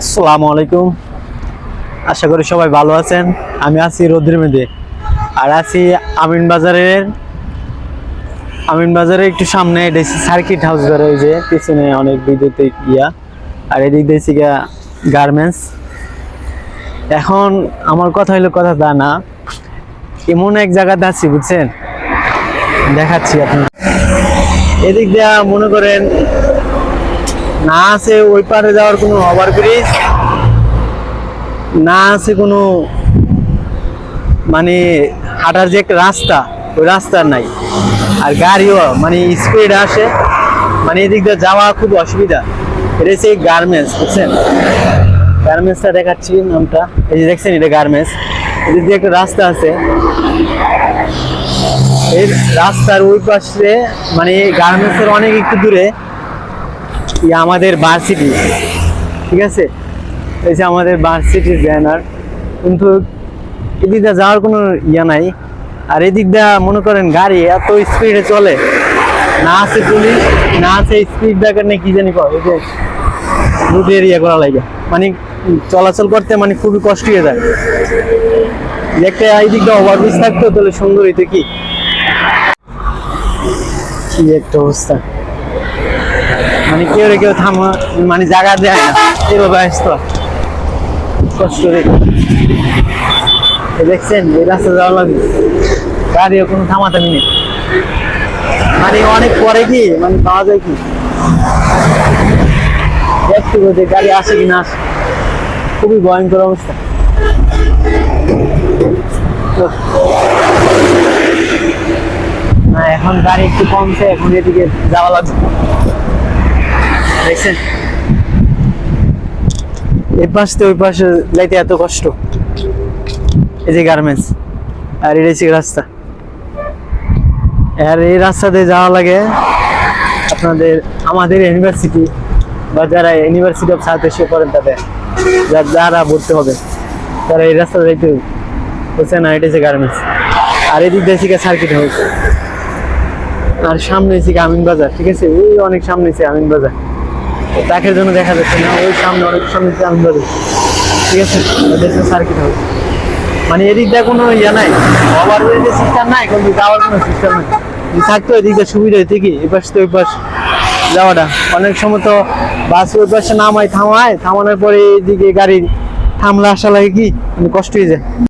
আসসালামু আলাইকুম। আশা করি সবাই ভালো আছেন। আমি আছি রৌদ্রের মধ্যে আর আছি আমিন বাজারের আমিন বাজারের একটু সামনে এটা সার্কিট হাউস ধরে ওই যে পিছনে অনেক বিদ্যুতিক ইয়া আর এদিক দিয়েছি গার্মেন্টস এখন আমার কথা হইল কথা তা না। এমন এক জায়গাতে আছি, বুঝছেন? দেখাচ্ছি আপনি এদিক দিয়া মনে করেন না আছে ওই পারে যাওয়ার কোনো ওভার ব্রিজ না আছে কোনো মানে হাঁটার যে রাস্তা, ওই রাস্তার নাই। আর গাড়িও মানে স্পিড আসে মানে এদিক দিয়ে যাওয়া খুব অসুবিধা। এটা হচ্ছে গার্মেন্টস, বুঝছেন? গার্মেন্টসটা দেখাচ্ছি নামটা। এই যে দেখছেন, এটা গার্মেন্টস। এদিক দিয়ে একটা রাস্তা আছে। এই রাস্তার ওই পাশে মানে গার্মেন্টসের অনেক একটু দূরে আমাদের ভার্সিটি ঠিক আছে? এই যে আমাদের ভার্সিটির ব্যানার কিন্তু এদিক দিয়ে যাওয়ার কোনো ইয়া নাই। আর এদিক দিয়ে মনে করেন গাড়ি এত স্পিডে চলে, না আছে পুলিশ না আছে স্পিড ব্রেকার নেই কি জানি কয় যে রুট এরিয়া করা লাগে। মানে চলাচল করতে মানে খুবই কষ্ট হয়ে যায়। একটা এই দিকটা ওভারব্রিজ থাকতো, তাহলে সুন্দর হইতো কি একটা অবস্থা। মানে কেউ কেউ থামা মানে জায়গা দেয় না। এভাবে আসতো। কষ্ট দেখছেন, এই রাস্তা যাওয়া লাগে। গাড়িও কোনো থামাথামি নেই। মানে অনেক পরে কি মানে পাওয়া যায় কি? দেখতে যে গাড়ি আসে কি না আসে, খুবই ভয়ঙ্কর অবস্থা। না, এখন গাড়ি একটু কমছে, এখন এদিকে যাওয়া লাগবে। দেখছেন? এই পাশ থেকে ওই পাশে যাইতে এত কষ্ট। এই যে গার্মেন্টস, আর এটা হচ্ছে রাস্তা। আর এই রাস্তাতে যাওয়া লাগে আপনাদের, আমাদের ইউনিভার্সিটি বা যারা ইউনিভার্সিটি অফ সাউথ এশিয়া করেন তাদের, যারা ভর্তি হবে, তারা এই রাস্তা যাইতে হচ্ছে না, এটা হচ্ছে গার্মেন্টস। আর এদিক দিয়ে হচ্ছে সার্কিট হাউস আর সামনে হচ্ছে আমিন বাজার ঠিক আছে? ওই অনেক সামনে হচ্ছে আমিন বাজার তাকের জন্য দেখা যাচ্ছে না। ওই সামনে অনেক সামনে আমিন ঠিক আছে? দেশের সার্কিট হাউস মানে এদিক দিয়ে কোনো ইয়ে নাই। ওভার ব্রিজের সিস্টেম নাই, কিন্তু যাওয়ার কোনো সিস্টেম নাই। থাকতো এদিক সুবিধা হইতে কি এপাশ তো থেকে ওই পাশ যাওয়াটা। অনেক সময় তো বাস ওই পাশে নামায়, থামায়। থামানোর পরে এদিকে গাড়ি থামলে আসা লাগে কি? মানে কষ্ট হয়ে যায়।